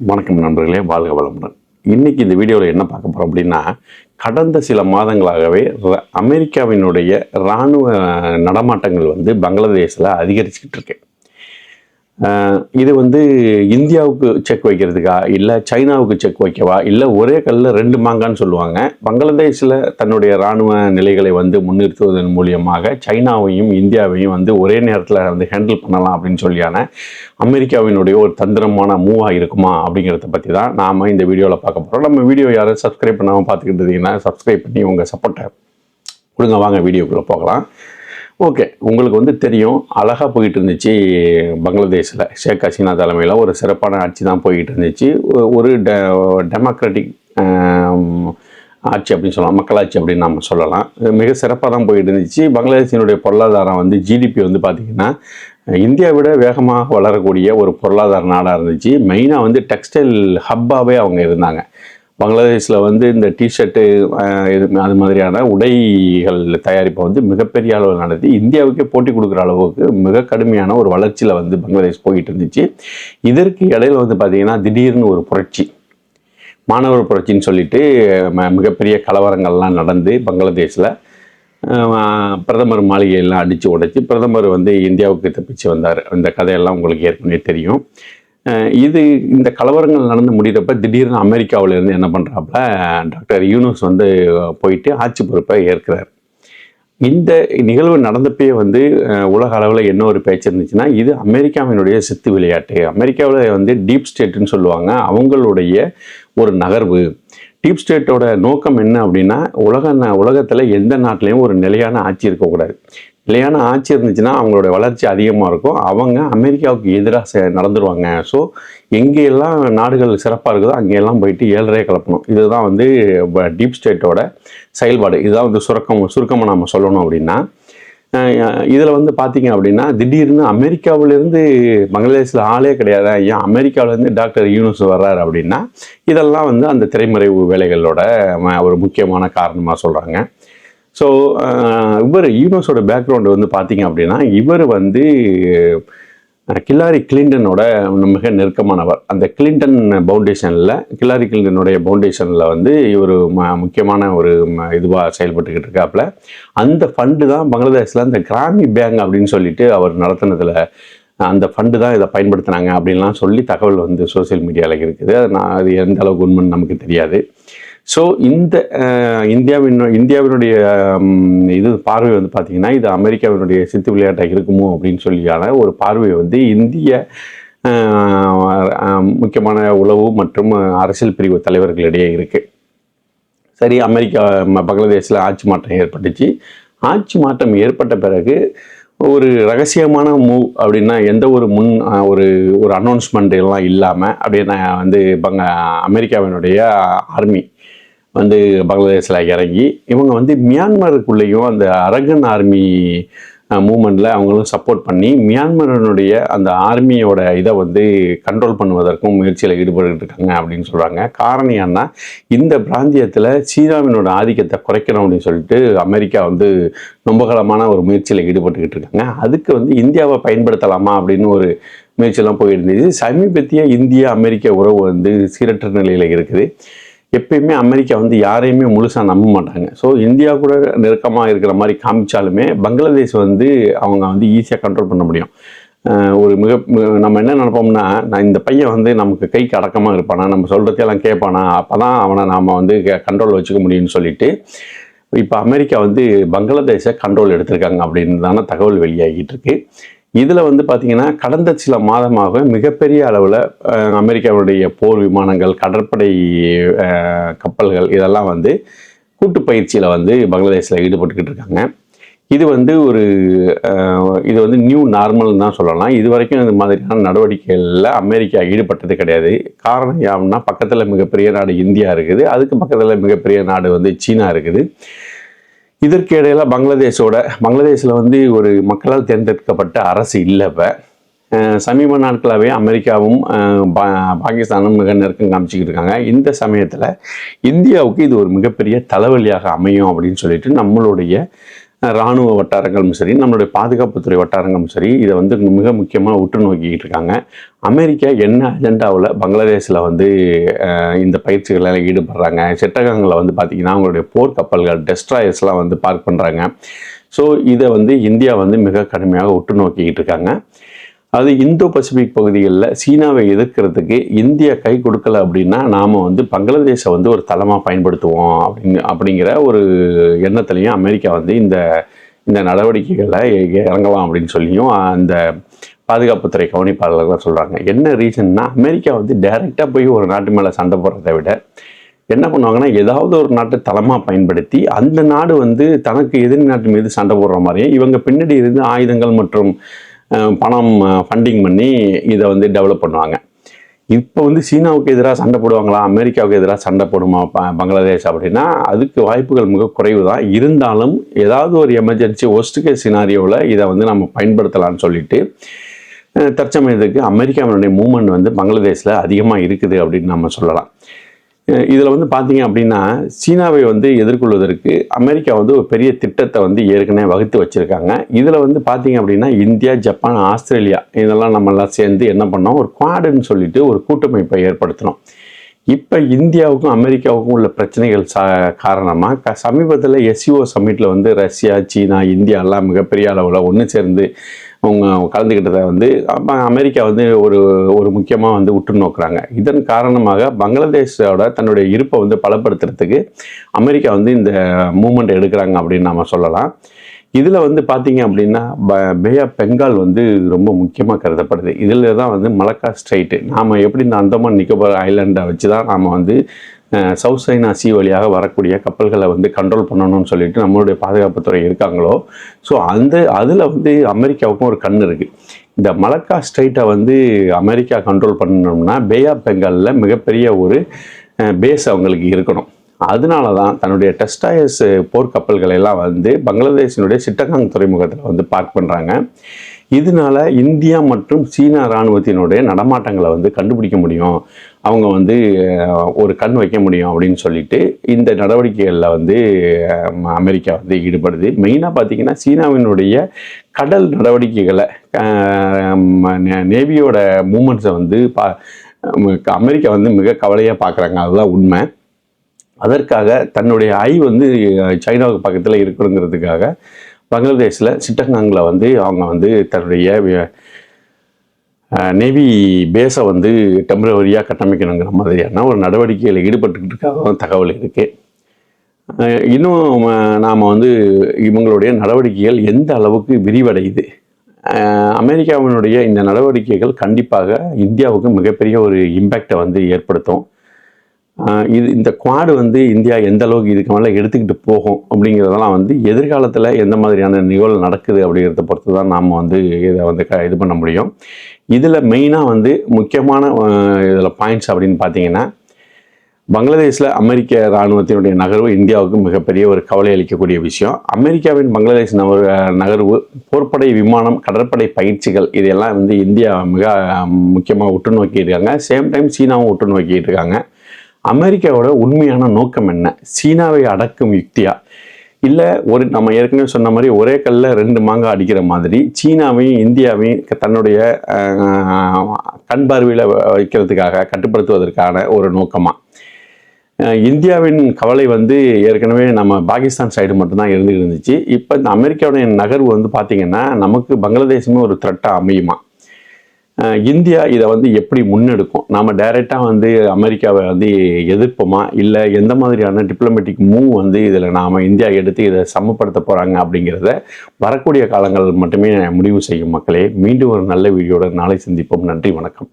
வணக்கம் நண்பர்களே வாழ்க வளமுடன். இன்றைக்கி இந்த வீடியோவில் என்ன பார்க்க போகிறோம் அப்படின்னா கடந்த சில மாதங்களாகவே அமெரிக்காவினுடைய இராணுவ நடமாட்டங்கள் வந்து பங்களாதேஷில் அதிகரிச்சுக்கிட்டு இருக்கு. இது வந்து இந்தியாவுக்கு செக் வைக்கிறதுக்கா? இல்லை சைனாவுக்கு செக் வைக்கவா? இல்லை ஒரே கல்லில் ரெண்டு மாங்கான்னு சொல்லுவாங்க. பங்களாதேஷில் தன்னுடைய இராணுவ நிலைகளை வந்து முன்னிறுத்துவதன் மூலியமாக சைனாவையும் இந்தியாவையும் வந்து ஒரே நேரத்தில் வந்து ஹேண்டில் பண்ணலாம் அப்படின்னு சொல்லியான அமெரிக்காவினுடைய ஒரு தந்திரமான மூவாக இருக்குமா அப்படிங்கிறத பற்றி தான் நாம் இந்த வீடியோவில் பார்க்க போகிறோம் நம்ம வீடியோ யாரும் சப்ஸ்கிரைப் பண்ணாமல் பார்த்துக்கிட்டு இருந்தீங்கன்னா சப்ஸ்கிரைப் பண்ணி உங்கள் சப்போர்ட்டை கொடுங்க. வாங்க வீடியோக்குள்ளே போகலாம். ஓகே உங்களுக்கு வந்து தெரியும் அழகாக போயிட்டு இருந்துச்சு பங்களாதேஷில். ஷேக் ஹசீனா தலைமையில் ஒரு சிறப்பான ஆட்சி தான் போய்கிட்டு இருந்துச்சு ஒரு டெ டெமோக்ராட்டிக் ஆட்சி அப்படின்னு சொல்லலாம் மக்களாட்சி அப்படின்னு நம்ம சொல்லலாம். மிக சிறப்பாக தான் போயிட்டு இருந்துச்சு பங்களாதேஷினுடைய பொருளாதாரம் வந்து ஜிடிபி வந்து பார்த்திங்கன்னா இந்தியா விட வேகமாக வளரக்கூடிய ஒரு பொருளாதார நாடாக இருந்துச்சு. மெயினாக வந்து டெக்ஸ்டைல் ஹப்பாகவே அவங்க இருந்தாங்க. பங்களாதேஷில் வந்து இந்த டிஷர்ட்டு இது அது மாதிரியான உடைகள் தயாரிப்பை வந்து மிகப்பெரிய அளவில் நடத்தி இந்தியாவுக்கே போட்டி கொடுக்குற அளவுக்கு மிக கடுமையான ஒரு வளர்ச்சியில் வந்து பங்களாதேஷ் போயிட்டு இருந்துச்சு. இதற்கு இடையில வந்து பார்த்திங்கன்னா திடீர்னு ஒரு புரட்சி மாணவர் புரட்சின்னு சொல்லிட்டு ம- மிகப்பெரிய கலவரங்கள்லாம் நடந்து பங்களாதேஷில் பிரதமர் மாளிகையெல்லாம் அடித்து உடைச்சி பிரதமர் வந்து இந்தியாவுக்கு தப்பிச்சு வந்தார். அந்த கதையெல்லாம் உங்களுக்கு ஏற்கனவே தெரியும். இது இந்த கலவரங்கள் நடந்து முடிகிறப்ப திடீர்னு அமெரிக்காவிலேருந்து என்ன பண்ணுறாப்புல டாக்டர் யூனுஸ் வந்து போயிட்டு ஆட்சி பொறுப்பை ஏற்கிறார். இந்த நிகழ்வு நடந்தப்பயே வந்து உலக அளவில் என்ன ஒரு பேச்சு இருந்துச்சுன்னா இது அமெரிக்காவினுடைய சித்து விளையாட்டு. அமெரிக்காவில் வந்து டீப் ஸ்டேட்டுன்னு சொல்லுவாங்க. அவங்களுடைய ஒரு நகர்வு. டீப் ஸ்டேட்டோட நோக்கம் என்ன அப்படின்னா உலக உலகத்தில் எந்த நாட்டிலையும் ஒரு நிலையான ஆட்சி இருக்கக்கூடாது. நிலையான ஆட்சி இருந்துச்சுன்னா அவங்களோட வளர்ச்சி அதிகமாக இருக்கும். அவங்க அமெரிக்காவுக்கு எதிராக நடந்துருவாங்க. ஸோ எங்கெல்லாம் நாடுகள் சிறப்பாக இருக்குதோ அங்கெல்லாம் போயிட்டு ஏழரை கலப்பணும் இதுதான் வந்து டீப் ஸ்டேட்டோட செயல்பாடு. இதுதான் வந்து சுருக்கம் சுருக்கமாக நம்ம சொல்லணும் அப்படின்னா இதில் வந்து பார்த்தீங்க அப்படின்னா திடீர்னு அமெரிக்காவிலேருந்து பங்களாதேஷில் ஆளே கிடையாது. ஏன்? அமெரிக்காவிலேருந்து டாக்டர் யூனுஸ் வர்றாரு அப்படின்னா இதெல்லாம் வந்து அந்த திரைமறைவு வேலைகளோட ம- ஒரு முக்கியமான காரணமாக சொல்கிறாங்க ஸோ இவர் யூனோஸோட பேக்ரவுண்டு வந்து பார்த்தீங்க அப்படின்னா இவர் வந்து கில்லாரி கிளின்டனோட மிக நெருக்கமானவர். அந்த கிளின்டன் பவுண்டேஷனில் கில்லாரி கிளின்டனுடைய பவுண்டேஷனில் வந்து இவர் ம முக்கியமான ஒரு இதுவாக செயல்பட்டுக்கிட்டு இருக்காப்புல. அந்த ஃபண்டு தான் பங்களாதேஷில் அந்த கிராமி பேங்க் அப்படின்னு சொல்லிட்டு அவர் நடத்தினதில் அந்த ஃபண்டு தான் இதை பயன்படுத்தினாங்க அப்படின்லாம் சொல்லி தகவல் வந்து சோஷியல் மீடியாவில் இருக்குது. அது நான் அது எந்த அளவுக்கு உண்மைன்னு நமக்கு தெரியாது. ஸோ இந்த இந்தியாவின் இந்தியாவினுடைய இது பார்வை வந்து பார்த்திங்கன்னா இது அமெரிக்காவினுடைய சித்து விளையாட்டாக இருக்குமோ அப்படின்னு சொல்லியான ஒரு பார்வை வந்து இந்திய முக்கியமான உளவு மற்றும் அரசியல் பிரிவு தலைவர்களிடையே இருக்குது சரி அமெரிக்கா ம- பங்களாதேஷில் ஆட்சி மாற்றம் ஏற்பட்டுச்சு. ஆட்சி மாற்றம் ஏற்பட்ட பிறகு ஒரு ரகசியமான மூவ் அப்படின்னா எந்த ஒரு முன் ஒரு ஒரு அனௌன்ஸ்மெண்ட் எல்லாம் இல்லாமல் அப்படின்னா வந்து பங்க அமெரிக்காவினுடைய ஆர்மி வந்து பங்களாதேஷில் இறங்கி இவங்க வந்து மியான்மருக்குள்ளேயும் அந்த அரகன் ஆர்மி மூமெண்ட்டில் அவங்களும் சப்போர்ட் பண்ணி மியான்மரனுடைய அந்த ஆர்மியோட இதை வந்து கண்ட்ரோல் பண்ணுவதற்கும் முயற்சியில் ஈடுபட்டு இருக்காங்க அப்படின்னு சொல்கிறாங்க காரணம் என்ன இந்த பிராந்தியத்தில் சீனாவினோட ஆதிக்கத்தை குறைக்கணும் அப்படின்னு சொல்லிட்டு அமெரிக்கா வந்து நம்பகலமான ஒரு முயற்சியில் ஈடுபட்டுக்கிட்டு இருக்காங்க. அதுக்கு வந்து இந்தியாவை பயன்படுத்தலாமா அப்படின்னு ஒரு முயற்சியெல்லாம் போயிருந்துச்சு சமீபத்திய இந்திய அமெரிக்க உறவு வந்து சீரற்ற நிலையில் இருக்குது. எப்பயுமே அமெரிக்கா வந்து யாரையுமே முழுசாக நம்ப மாட்டாங்க. ஸோ இந்தியா கூட நெருக்கமாக இருக்கிற மாதிரி காமிச்சாலுமே பங்களாதேஷ் வந்து அவங்க வந்து ஈஸியாக கண்ட்ரோல் பண்ண முடியும். ஒரு மிக நம்ம என்ன நினைப்போம்னா நான் இந்த பையன் வந்து நமக்கு கைக்கு அடக்கமாக இருப்பானா நம்ம சொல்கிறதையெல்லாம் கேட்பானா அப்போ தான் அவனை நாம் வந்து கண்ட்ரோல் வச்சுக்க முடியும்னு சொல்லிட்டு இப்போ அமெரிக்கா வந்து பங்களாதேஷை கண்ட்ரோல் எடுத்திருக்காங்க அப்படின்னு தானே தகவல் வெளியாகிட்டு இருக்குது இதில் வந்து பார்த்திங்கன்னா கடந்த சில மாதமாக மிகப்பெரிய அளவில் அமெரிக்காவுடைய போர் விமானங்கள் கடற்படை கப்பல்கள் இதெல்லாம் வந்து கூட்டு பயிற்சியில் வந்து பங்களாதேஷில் ஈடுபட்டுக்கிட்டு இருக்காங்க. இது வந்து ஒரு இது வந்து நியூ நார்மல்னு தான் சொல்லலாம். இது வரைக்கும் இந்த மாதிரியான நடவடிக்கைகளில் அமெரிக்கா ஈடுபட்டது கிடையாது. காரணம் யாருன்னா பக்கத்தில் மிகப்பெரிய நாடு இந்தியா இருக்குது. அதுக்கு பக்கத்தில் மிகப்பெரிய நாடு வந்து சீனா இருக்குது. இதற்கு இடையில பங்களாதேஷோட பங்களாதேஷில் வந்து ஒரு மக்களால் தேர்ந்தெடுக்கப்பட்ட அரசு இல்லை இப்போ. சமீப நாட்களாகவே அமெரிக்காவும் பா- பாகிஸ்தானும் மிக நெருக்கம் காமிச்சிக்கிட்டு இருக்காங்க. இந்த சமயத்தில் இந்தியாவுக்கு இது ஒரு மிகப்பெரிய தலைவலியாக அமையும் அப்படின்னு சொல்லிட்டு நம்மளுடைய இராணுவ வட்டாரங்களும் சரி நம்மளுடைய பாதுகாப்புத்துறை வட்டாரங்களும் சரி இதை வந்து மிக முக்கியமாக உற்று நோக்கிக்கிட்டு இருக்காங்க. அமெரிக்கா என்ன அஜெண்டாவில் பங்களாதேஷில் வந்து இந்த பயிற்சிகளில் ஈடுபடுறாங்க. சிட்டகங்களை வந்து பார்த்திங்கன்னா அவங்களுடைய போர்க்கப்பல்கள் டெஸ்ட்ராயர்ஸ்லாம் வந்து பார்க் பண்ணுறாங்க ஸோ இதை வந்து இந்தியா வந்து மிக கடுமையாக உற்று நோக்கிக்கிட்டு இருக்காங்க. அது இந்தோ பசிபிக் பகுதிகளில் சீனாவை எதிர்க்கிறதுக்கு இந்தியா கை கொடுக்கல அப்படின்னா நாம் வந்து பங்களாதேஷை வந்து ஒரு தளமாக பயன்படுத்துவோம் அப்படின்னு அப்படிங்கிற ஒரு எண்ணத்துலையும் அமெரிக்கா வந்து இந்த இந்த நடவடிக்கைகளை இறங்கலாம் அப்படின்னு சொல்லியும் அந்த பாதுகாப்புத்துறை கவனிப்பாளர்கள் சொல்கிறாங்க என்ன ரீசன்னா அமெரிக்கா வந்து டைரெக்டாக போய் ஒரு நாட்டு மேலே சண்டை போடுறதை விட என்ன பண்ணுவாங்கன்னா ஏதாவது ஒரு நாட்டை தளமாக பயன்படுத்தி அந்த நாடு வந்து தனக்கு எதிரி நாட்டு மீது சண்டை போடுற மாதிரியும் இவங்க பின்னாடி இருந்து ஆயுதங்கள் மற்றும் பணம் ஃபண்டிங் பண்ணி இதை வந்து டெவலப் பண்ணுவாங்க. இப்போ வந்து சீனாவுக்கு எதிராக சண்டை போடுவாங்களா? அமெரிக்காவுக்கு எதிராக சண்டை போடுமா? பங்களாதேஷ் அப்படின்னா அதுக்கு வாய்ப்புகள் மிக குறைவு தான் இருந்தாலும் ஏதாவது ஒரு எமர்ஜென்சி ஒஸ்ட் கேஸ் சினாரியோவில் இதை வந்து நம்ம பயன்படுத்தலாம்னு சொல்லிட்டு தற்சமயத்துக்கு அமெரிக்காவினுடைய மூமெண்ட் வந்து பங்களாதேஷில் அதிகமாக இருக்குது அப்படின்னு நம்ம சொல்லலாம். இதில் வந்து பார்த்தீங்க அப்படின்னா சீனாவை வந்து எதிர்கொள்வதற்கு அமெரிக்கா வந்து ஒரு பெரிய திட்டத்தை வந்து ஏற்கனவே வகுத்து வச்சுருக்காங்க. இதில் வந்து பார்த்தீங்க அப்படின்னா இந்தியா ஜப்பான் ஆஸ்திரேலியா இதெல்லாம் நம்மளாம் சேர்ந்து என்ன பண்ணோம்? ஒரு குவாடுன்னு சொல்லிட்டு ஒரு கூட்டமைப்பை ஏற்படுத்தினோம். இப்போ இந்தியாவுக்கும் அமெரிக்காவுக்கும் உள்ள பிரச்சனைகள் சா காரணமாக க சமீபத்தில் எஸ்சிஓ சம்மிட்டில் வந்து ரஷ்யா சீனா இந்தியா எல்லாம் மிகப்பெரிய அளவில் ஒன்று சேர்ந்து கலந்துக்கிட்டதை வந்து அமெரிக்கா வந்து ஒரு ஒரு முக்கியமாக வந்து உற்று நோக்குறாங்க. இதன் காரணமாக பங்களாதேஷோட தன்னுடைய இருப்பை வந்து பலப்படுத்துறதுக்கு அமெரிக்கா வந்து இந்த மூமெண்ட் எடுக்கிறாங்க அப்படின்னு நம்ம சொல்லலாம். இதில் வந்து பார்த்தீங்க அப்படின்னா பே ஆஃப் பெங்கால் வந்து ரொம்ப முக்கியமாக கருதப்படுது. இதில் தான் வந்து மலக்கா ஸ்ட்ரைட்டு நாம் எப்படி இந்த அந்தமான் நிக்கோபார் ஐலாண்டை வச்சு தான் நாம் வந்து சவுத் சைனா சி வழியாக வரக்கூடிய கப்பல்களை வந்து கண்ட்ரோல் பண்ணணும்னு சொல்லிட்டு நம்மளுடைய பாதுகாப்புத்துறை இருக்காங்களோ? ஸோ அந்த அதில் வந்து அமெரிக்காவுக்கும் ஒரு கண் இருக்குது இந்த மலக்கா ஸ்ட்ரைட்டை வந்து அமெரிக்கா கண்ட்ரோல் பண்ணணும்னா பே ஆஃப் பெங்காலில் மிகப்பெரிய ஒரு பேஸ் அவங்களுக்கு இருக்கணும். அதனால தான் தன்னுடைய டெஸ்டாயஸ் போர்க்கப்பல்களை எல்லாம் வந்து பங்களாதேஷினுடைய சிட்டகாங் துறைமுகத்தில் வந்து பார்க் பண்ணுறாங்க இதனால இந்தியா மற்றும் சீனா இராணுவத்தினுடைய நடமாட்டங்களை வந்து கண்டுபிடிக்க முடியும். அவங்க வந்து ஒரு கண் வைக்க முடியும் அப்படின்னு சொல்லிட்டு இந்த நடவடிக்கைகளில் வந்து அமெரிக்கா வந்து ஈடுபடுது. மெயினாக பார்த்திங்கன்னா சீனாவினுடைய கடல் நடவடிக்கைகளை நே- நேவியோட மூமெண்ட்ஸை வந்து பா அமெரிக்கா வந்து மிக கவலையாக பார்க்குறாங்க அதுதான் உண்மை. அதற்காக தன்னுடைய ஐ வந்து சைனாவுக்கு பக்கத்தில் இருக்கணுங்கிறதுக்காக பங்களாதேஷில் சிட்டகாங்கில் வந்து அவங்க வந்து தன்னுடைய நேவி பேஸை வந்து டெம்பரவரியாக கட்டமைக்கணுங்கிற மாதிரியான ஒரு நடவடிக்கையில் ஈடுபட்டுக்கிட்டு தகவல் இருக்குது இன்னும் நாம் வந்து இவங்களுடைய நடவடிக்கைகள் எந்த அளவுக்கு விரிவடையுது? அமெரிக்காவினுடைய இந்த நடவடிக்கைகள் கண்டிப்பாக இந்தியாவுக்கு மிகப்பெரிய ஒரு இம்பேக்டை வந்து ஏற்படுத்தும். இது இந்த குவாடு வந்து இந்தியா எந்த அளவுக்கு இதுக்கு மேலே எடுத்துக்கிட்டு போகும் அப்படிங்கிறதெல்லாம் வந்து எதிர்காலத்தில் எந்த மாதிரியான நிகழ்வு நடக்குது அப்படிங்கிறத பொறுத்து தான் நாம் வந்து இதை வந்து க இது பண்ண முடியும். இதில் மெயினாக வந்து முக்கியமான இதில் பாயிண்ட்ஸ் அப்படின்னு பார்த்தீங்கன்னா பங்களாதேஷில் அமெரிக்க இராணுவத்தினுடைய நகர்வு இந்தியாவுக்கு மிகப்பெரிய ஒரு கவலை அளிக்கக்கூடிய விஷயம். அமெரிக்காவின் பங்களாதேஷ் நகர் நகர்வு போர்ப்படை விமானம் கடற்படை பயிற்சிகள் இதெல்லாம் வந்து இந்தியா மிக முக்கியமாக உற்று நோக்கிட்டு இருக்காங்க. சேம் டைம் சீனாவும் உற்று நோக்கிட்டு இருக்காங்க. அமெரிக்காவோட உண்மையான நோக்கம் என்ன? சீனாவை அடக்கும் யுக்தியா? இல்லை ஒரு நம்ம ஏற்கனவே சொன்ன மாதிரி ஒரே கல்ல ரெண்டு மாங்காய் அடிக்கிற மாதிரி சீனாவையும் இந்தியாவையும் க- தன்னுடைய கண் பார்வையில் வைக்கிறதுக்காக கட்டுப்படுத்துவதற்கான ஒரு நோக்கமாக இந்தியாவின் கவலை வந்து ஏற்கனவே நம்ம பாகிஸ்தான் சைடு மட்டும்தான் இருந்துகிட்டு இருந்துச்சு. இப்போ இந்த அமெரிக்காவுடைய நகர்வு வந்து பார்த்திங்கன்னா நமக்கு பங்களாதேஷுமே ஒரு த்ரெட்டாக அமையுமா? இந்தியா இதை வந்து எப்படி முன்னெடுக்கும்? நாம் டைரெக்டாக வந்து அமெரிக்காவை வந்து எதிர்ப்போமா? இல்லை எந்த மாதிரியான டிப்ளமேட்டிக் மூவ் வந்து இதில் நாம் இந்தியா எடுத்து இதை சமப்படுத்த போகிறாங்க அப்படிங்கிறத வரக்கூடிய காலங்கள் மட்டுமே முடிவு செய்யும் மக்களே. மீண்டும் ஒரு நல்ல வீடியோட நாளை சந்திப்போம். நன்றி வணக்கம்.